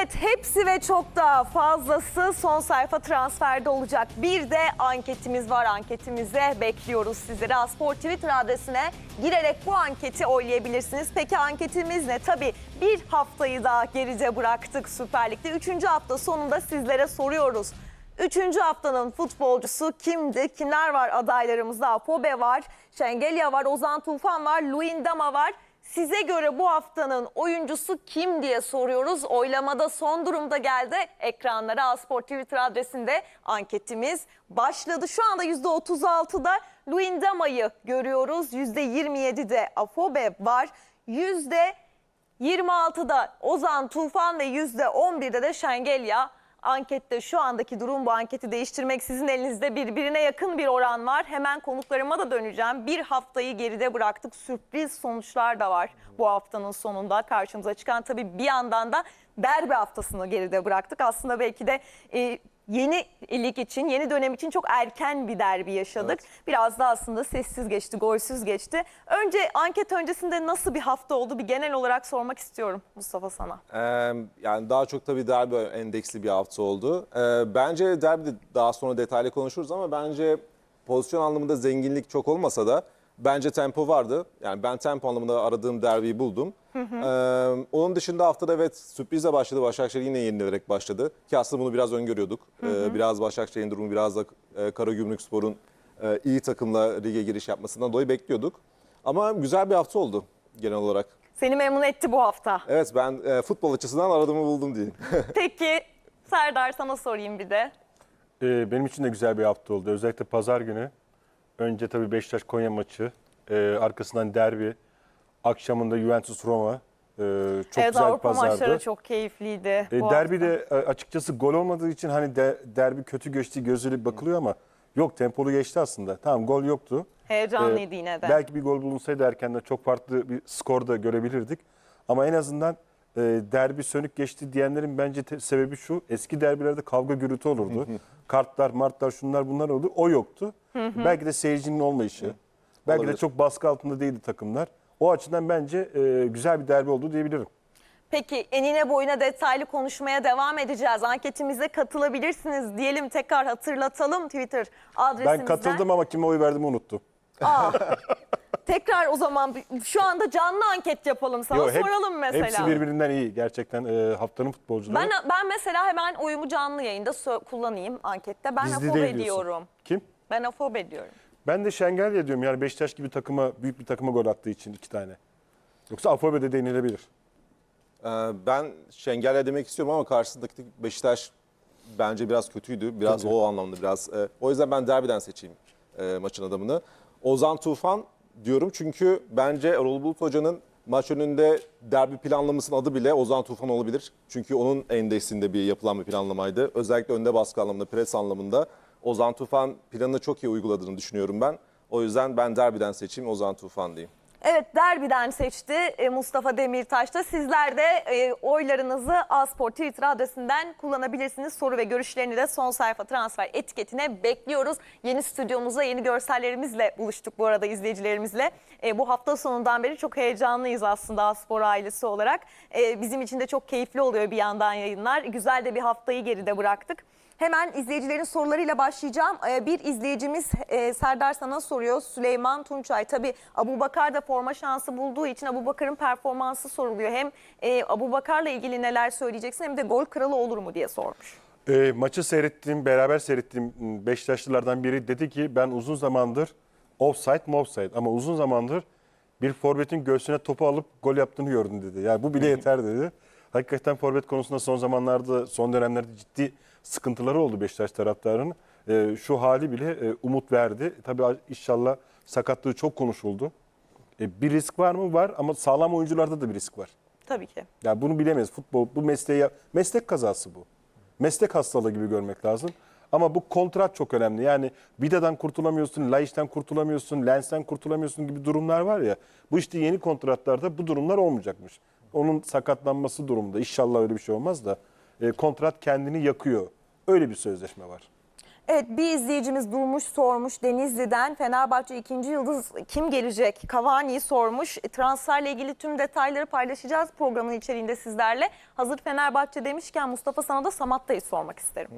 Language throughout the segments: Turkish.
Evet hepsi ve çok daha fazlası son sayfa transferde olacak. Bir de anketimiz var. Anketimize bekliyoruz sizleri. Aspor Twitter adresine girerek bu anketi oylayabilirsiniz. Peki anketimiz ne? Tabii bir haftayı daha geride bıraktık Süper Lig'de. Üçüncü hafta sonunda sizlere soruyoruz. Üçüncü haftanın futbolcusu kimdi? Kimler var adaylarımızda? Apobe var, Şengelya var, Ozan Tufan var, Luindama var. Size göre bu haftanın oyuncusu kim diye soruyoruz. Oylamada son durumda geldi. Ekranlara Aspor Twitter adresinde anketimiz başladı. Şu anda %36'da Luindama'yı görüyoruz. %27'de Afobe var. %26'da Ozan Tufan ve %11'de de Şengelya. Ankette şu andaki durum bu anketi değiştirmek sizin elinizde birbirine yakın bir oran var. Hemen konuklarıma da döneceğim. Bir haftayı geride bıraktık. Sürpriz sonuçlar da var bu haftanın sonunda karşımıza çıkan. Tabii bir yandan da derbi haftasını geride bıraktık. Aslında belki de e, yeni lig için, yeni dönem için çok erken bir derbi yaşadık. Biraz da aslında sessiz geçti, golsüz geçti. Önce anket öncesinde nasıl bir hafta oldu bir genel olarak sormak istiyorum Mustafa sana. Ee, yani daha çok tabii derbi endeksli bir hafta oldu. Ee, bence derbide daha sonra detaylı konuşuruz ama bence pozisyon anlamında zenginlik çok olmasa da bence tempo vardı. Yani ben tempo anlamında aradığım derbiyi buldum. Ee, onun dışında haftada evet sürprizle başladı. Başakşehir yine yenilerek başladı. Ki aslında bunu biraz öngörüyorduk. Ee, biraz Başakşehir'in durumu biraz da e, Karagümrükspor'un e, iyi takımla lige giriş yapmasından dolayı bekliyorduk. Ama güzel bir hafta oldu genel olarak. Seni memnun etti bu hafta. Evet ben e, futbol açısından aradığımı buldum diyeyim. Peki Serdar sana sorayım bir de. Ee, benim için de güzel bir hafta oldu. Özellikle pazar günü. Önce tabii Beşiktaş Konya maçı. Ee, arkasından derbi. Akşamında Juventus Roma. Ee, çok evet güzel bir Avrupa maçları pazardı. çok keyifliydi. Bu derbi de e, açıkçası gol olmadığı için hani de, derbi kötü geçti gözüyle bakılıyor ama yok tempolu geçti aslında. Tamam gol yoktu. Heyecanlıydı Ee, yine de. Belki bir gol bulunsaydı erkenden çok farklı bir skor da görebilirdik. Ama en azından e, derbi sönük geçti diyenlerin bence te- sebebi şu. Eski derbilerde kavga gürültü olurdu. Kartlar, martlar, şunlar bunlar oldu. O yoktu. Belki de seyircinin olmayışı. Belki Olabilir. de çok baskı altında değildi takımlar. O açıdan bence e, güzel bir derbi oldu diyebilirim. Peki enine boyuna detaylı konuşmaya devam edeceğiz. Anketimize katılabilirsiniz diyelim tekrar hatırlatalım Twitter adresimizden. Ben katıldım ama kime oy verdiğimi unuttum. Aa, tekrar o zaman şu anda canlı anket yapalım sana Yo, hep- soralım mesela. Hepsi birbirinden iyi gerçekten e, haftanın futbolcuları. Ben ben mesela hemen oyumu canlı yayında sö- kullanayım ankette. Ben afobe değil diyorsun. diyorum. Kim? Ben afobe diyorum. Ben de Şengelya diyorum yani Beşiktaş gibi takıma büyük bir takıma gol attığı için iki tane. Yoksa Afobe de denilebilir. Ee, ben Şengel'e demek istiyorum ama karşısındaki Beşiktaş bence biraz kötüydü. Biraz Tabii. o anlamda biraz. e, o yüzden ben derbiden seçeyim e, maçın adamını. Ozan Tufan diyorum çünkü bence Erol Bulut Hoca'nın maç önünde derbi planlamasının adı bile Ozan Tufan olabilir. Çünkü onun endeksinde bir yapılan bir planlamaydı. Özellikle önde baskı anlamında, pres anlamında Ozan Tufan planını çok iyi uyguladığını düşünüyorum ben. O yüzden ben derbiden seçeyim Ozan Tufan diyeyim. Evet derbiden seçti e, Mustafa Demirtaş da. Sizler de e, oylarınızı Aspor Twitter adresinden kullanabilirsiniz. Soru ve görüşlerini de son sayfa transfer etiketine bekliyoruz. Yeni stüdyomuzda yeni görsellerimizle buluştuk bu arada izleyicilerimizle. E, bu hafta sonundan beri çok heyecanlıyız aslında Aspor ailesi olarak. Bizim için de çok keyifli oluyor bir yandan yayınlar. Güzel de bir haftayı geride bıraktık. Hemen izleyicilerin sorularıyla başlayacağım. Bir izleyicimiz Serdar sana soruyor. Süleyman Tunçay. Tabii Abu Bakar da forma şansı bulduğu için Abu Bakar'ın performansı soruluyor. Hem e, Abu Bakar'la ilgili neler söyleyeceksin hem de gol kralı olur mu diye sormuş. E, maçı seyrettiğim, beraber seyrettiğim Beşiktaşlılardan biri dedi ki ben uzun zamandır offside mi offside ama uzun zamandır bir forvetin göğsüne topu alıp gol yaptığını gördüm dedi. Yani bu bile yeter dedi. Hakikaten forvet konusunda son zamanlarda, son dönemlerde ciddi sıkıntıları oldu Beşiktaş taraftarının. E, şu hali bile e, umut verdi. Tabii inşallah sakatlığı çok konuşuldu. E, bir risk var mı? Var ama sağlam oyuncularda da bir risk var. Tabii ki. Ya bunu bilemeyiz. Futbol bu mesleği meslek kazası bu. Meslek hastalığı gibi görmek lazım. Ama bu kontrat çok önemli. Yani Vida'dan kurtulamıyorsun, Laiç'ten kurtulamıyorsun, Lens'ten kurtulamıyorsun gibi durumlar var ya. Bu işte yeni kontratlarda bu durumlar olmayacakmış. Onun sakatlanması durumunda inşallah öyle bir şey olmaz da e, kontrat kendini yakıyor. Öyle bir sözleşme var. Evet bir izleyicimiz Durmuş sormuş Denizli'den Fenerbahçe ikinci yıldız kim gelecek? Cavani'yi sormuş. E, Transferle ilgili tüm detayları paylaşacağız programın içeriğinde sizlerle. Hazır Fenerbahçe demişken Mustafa sana da Samatta'yı sormak isterim.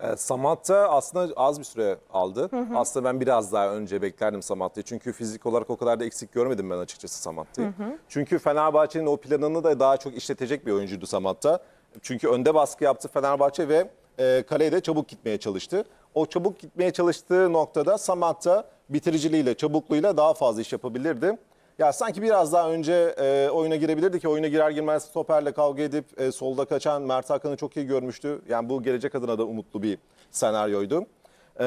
E, Samatta aslında az bir süre aldı. Aslında ben biraz daha önce beklerdim Samatta'yı. Çünkü fizik olarak o kadar da eksik görmedim ben açıkçası Samatta'yı. Çünkü Fenerbahçe'nin o planını da daha çok işletecek bir oyuncuydu Samatta. Çünkü önde baskı yaptı Fenerbahçe ve e, kaleye de çabuk gitmeye çalıştı. O çabuk gitmeye çalıştığı noktada Samatta bitiriciliğiyle, çabukluğuyla daha fazla iş yapabilirdi. Ya sanki biraz daha önce e, oyuna girebilirdi ki oyuna girer girmez stoperle kavga edip e, solda kaçan Mert Hakan'ı çok iyi görmüştü. Yani bu gelecek adına da umutlu bir senaryoydu. E,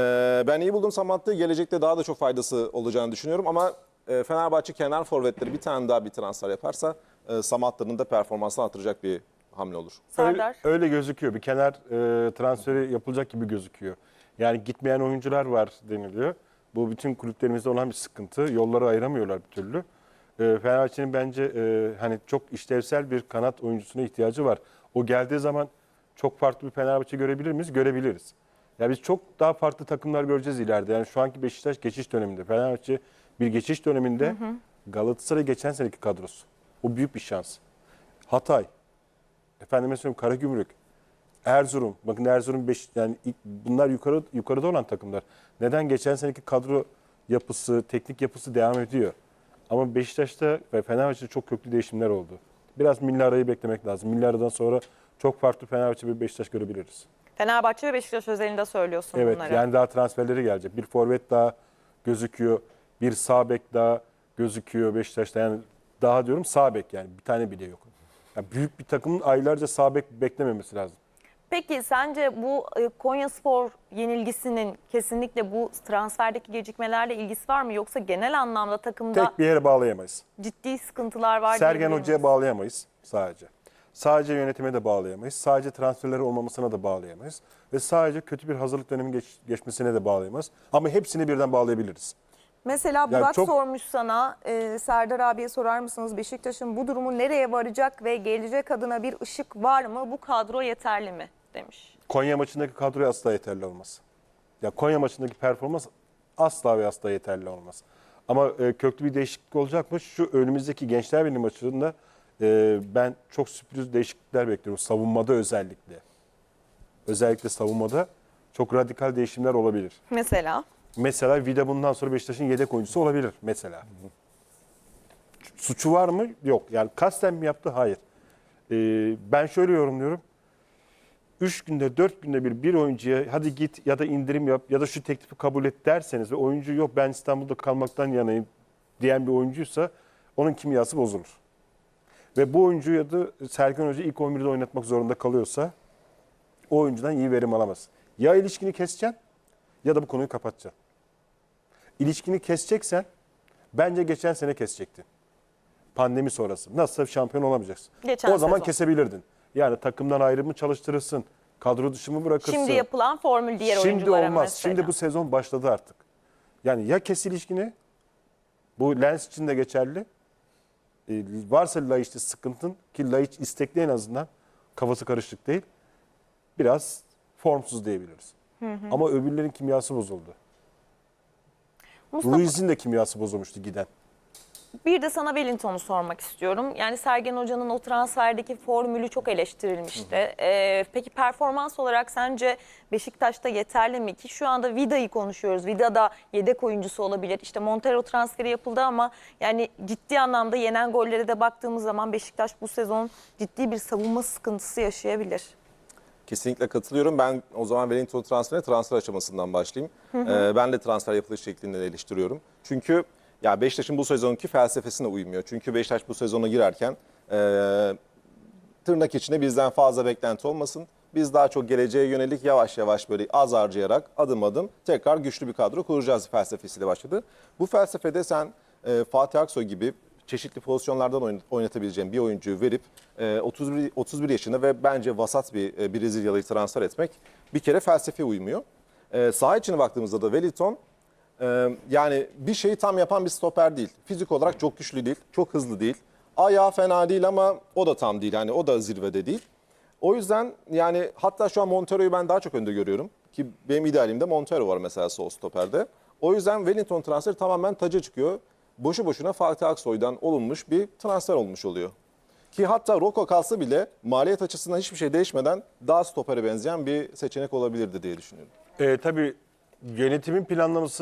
ben iyi buldum Samatta'yı. Gelecekte daha da çok faydası olacağını düşünüyorum ama e, Fenerbahçe kenar forvetleri bir tane daha bir transfer yaparsa e, Samatta'nın da performansını artıracak bir hamle olur. Serdar. Öyle, öyle gözüküyor. Bir kenar e, transferi yapılacak gibi gözüküyor. Yani gitmeyen oyuncular var deniliyor. Bu bütün kulüplerimizde olan bir sıkıntı. Yolları ayıramıyorlar bir türlü. E, Fenerbahçe'nin bence e, hani çok işlevsel bir kanat oyuncusuna ihtiyacı var. O geldiği zaman çok farklı bir Fenerbahçe görebilir miyiz? Görebiliriz. Ya biz çok daha farklı takımlar göreceğiz ileride. Yani şu anki Beşiktaş geçiş döneminde. Fenerbahçe bir geçiş döneminde Galatasaray geçen seneki kadrosu. O büyük bir şans. Hatay, efendime söyleyeyim Karagümrük, Erzurum. Bakın Erzurum beş, yani ilk- bunlar yukarı yukarıda olan takımlar. Neden geçen seneki kadro yapısı, teknik yapısı devam ediyor. Ama Beşiktaş'ta ve Fenerbahçe'de çok köklü değişimler oldu. Biraz milli arayı beklemek lazım. Milli aradan sonra çok farklı Fenerbahçe bir Beşiktaş görebiliriz. Fenerbahçe ve Beşiktaş özelinde söylüyorsun Evet bunları. yani daha transferleri gelecek. Bir forvet daha gözüküyor. Bir sağ bek daha gözüküyor Beşiktaş'ta. Yani daha diyorum sağ bek yani bir tane bile yok. Yani büyük bir takımın aylarca sağ bek beklememesi lazım. Peki sence bu e, Konyaspor yenilgisinin kesinlikle bu transferdeki gecikmelerle ilgisi var mı? Yoksa genel anlamda takımda Tek bir yere bağlayamayız. ciddi sıkıntılar var Sergen diyebilir Hoca'ya miyiz? bağlayamayız sadece. Sadece yönetime de bağlayamayız. Sadece transferleri olmamasına da bağlayamayız. Ve sadece kötü bir hazırlık dönemi geç- geçmesine de bağlayamayız. Ama hepsini birden bağlayabiliriz. Mesela Burak çok- sormuş sana, e, Serdar abiye sorar mısınız Beşiktaş'ın bu durumu nereye varacak ve gelecek adına bir ışık var mı? Bu kadro yeterli mi? demiş. Konya maçındaki kadroya asla yeterli olmaz. Ya Konya maçındaki performans asla ve asla yeterli olmaz. Ama e, köklü bir değişiklik olacak mı? Şu önümüzdeki Gençler Birliği maçında e, ben çok sürpriz değişiklikler bekliyorum. Savunmada özellikle. Özellikle savunmada çok radikal değişimler olabilir. Mesela? Mesela Vida bundan sonra Beşiktaş'ın yedek oyuncusu olabilir mesela. Suçu var mı? Yok. Yani kasten mi yaptı? Hayır. Ee, ben şöyle yorumluyorum. 3 günde 4 günde bir bir oyuncuya hadi git ya da indirim yap ya da şu teklifi kabul et derseniz ve oyuncu yok ben İstanbul'da kalmaktan yanayım diyen bir oyuncuysa onun kimyası bozulur. Ve bu oyuncuyu da Sergen Hoca ilk 11'de oynatmak zorunda kalıyorsa o oyuncudan iyi verim alamaz. Ya ilişkini keseceksin ya da bu konuyu kapatacaksın. İlişkini keseceksen bence geçen sene kesecektin. Pandemi sonrası. Nasılsa şampiyon olamayacaksın. Geçen o zaman sezon. kesebilirdin. Yani takımdan ayrımı çalıştırırsın. Kadro dışı mı bırakırsın? Şimdi yapılan formül diğer Şimdi oyunculara olmaz. mesela. Şimdi bu sezon başladı artık. Yani ya kes ilişkini, bu Lens için de geçerli. Ee, varsa Laiç'te sıkıntın ki Laiç istekli en azından kafası karışık değil. Biraz formsuz diyebiliriz. Ama öbürlerin kimyası bozuldu. Mustafa, Ruiz'in de kimyası bozulmuştu giden. bir de sana Wellington'u sormak istiyorum. Yani Sergen Hoca'nın o transferdeki formülü çok eleştirilmişti. Ee, peki performans olarak sence Beşiktaş'ta yeterli mi ki? Şu anda Vida'yı konuşuyoruz. Vida da yedek oyuncusu olabilir. İşte Montero transferi yapıldı ama yani ciddi anlamda yenen gollere de baktığımız zaman Beşiktaş bu sezon ciddi bir savunma sıkıntısı yaşayabilir. Kesinlikle katılıyorum. Ben o zaman Wellington transferine transfer aşamasından başlayayım. Ee, ben de transfer yapılış şeklinde eleştiriyorum. Çünkü ya Beşiktaş'ın bu sezonki felsefesine uymuyor. Çünkü Beşiktaş bu sezona girerken e, tırnak içinde bizden fazla beklenti olmasın. Biz daha çok geleceğe yönelik yavaş yavaş böyle az harcayarak adım adım tekrar güçlü bir kadro kuracağız felsefesiyle başladı. Bu felsefede sen e, Fatih Aksoy gibi çeşitli pozisyonlardan oyn- oynatabileceğin bir oyuncuyu verip e, 31, 31 yaşında ve bence vasat bir e, Brezilyalı'yı transfer etmek bir kere felsefeye uymuyor. E, saha içine baktığımızda da Wellington yani bir şeyi tam yapan bir stoper değil. Fizik olarak çok güçlü değil, çok hızlı değil. Ayağı fena değil ama o da tam değil. Yani o da zirvede değil. O yüzden yani hatta şu an Montero'yu ben daha çok önde görüyorum. Ki benim idealimde Montero var mesela sol stoperde. O yüzden Wellington transferi tamamen taca çıkıyor. Boşu boşuna Fatih Aksoy'dan olunmuş bir transfer olmuş oluyor. Ki hatta Roko kalsa bile maliyet açısından hiçbir şey değişmeden daha stopere benzeyen bir seçenek olabilirdi diye düşünüyorum. Ee, tabii yönetimin planlaması